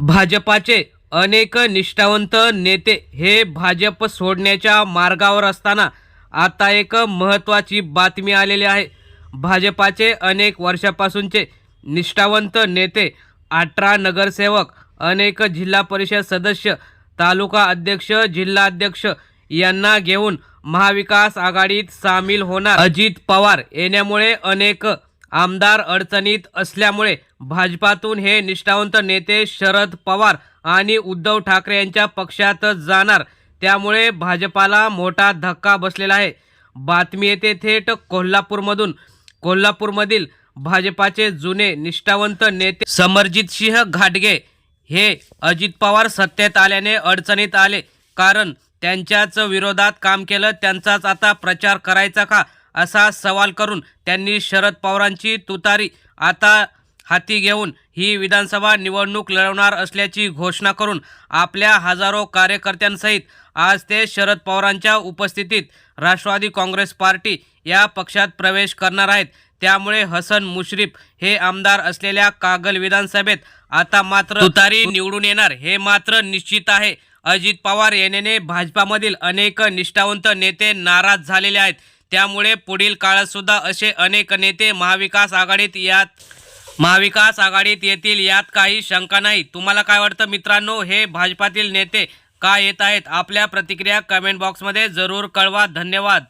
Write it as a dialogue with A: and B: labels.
A: भाजपाचे अनेक निष्ठावंत नेते हे भाजप सोडण्याच्या मार्गावर असताना आता एक महत्त्वाची बातमी आलेली आहे. भाजपाचे अनेक वर्षापासूनचे निष्ठावंत नेते अठरा नगरसेवक अनेक जिल्हा परिषद सदस्य तालुका अध्यक्ष जिल्हा अध्यक्ष यांना घेऊन महाविकास आघाडीत सामील होणार अजित पवार. येण्यामुळे अनेक आमदार अडचणीत असल्यामुळे भाजपातून हे निष्ठावंत नेते शरद पवार आणि उद्धव ठाकरे यांच्या पक्षातच जाणार. त्यामुळे भाजपाला मोठा धक्का बसलेला आहे. बातमी येते थेट कोल्हापूरमधून. कोल्हापूरमधील भाजपाचे जुने निष्ठावंत नेते समरजित सिंह घाटगे हे अजित पवार सत्तेत आल्याने अडचणीत आले. कारण त्यांच्याच विरोधात काम केलं त्यांचाच आता प्रचार करायचा का? असा सवाल करून त्यांनी शरद पवारांची तुतारी आता हाती घेऊन ही विधानसभा निवडणूक लढवणार असल्याची घोषणा करून आपल्या हजारो कार्यकर्त्यांसहित आज ते शरद पवारांच्या उपस्थितीत राष्ट्रवादी काँग्रेस पार्टी या पक्षात प्रवेश करणार आहेत. त्यामुळे हसन मुश्रीफ हे आमदार असलेल्या कागल विधानसभेत आता मात्र तुतारी निवडून येणार हे मात्र निश्चित आहे. अजित पवार येण्याने भाजपामधील अनेक निष्ठावंत नेते नाराज झालेले आहेत. त्यामुळे पुढील काळात सुद्धा असे अनेक नेते महाविकास आघाडीत यात महाविकास आघाडीत येतील यात काही शंका नाही. तुम्हाला काय वाटतं मित्रांनो? हे भाजपातील नेते का येत आहेत? आपल्या प्रतिक्रिया कमेंट बॉक्समध्ये जरूर कळवा. धन्यवाद.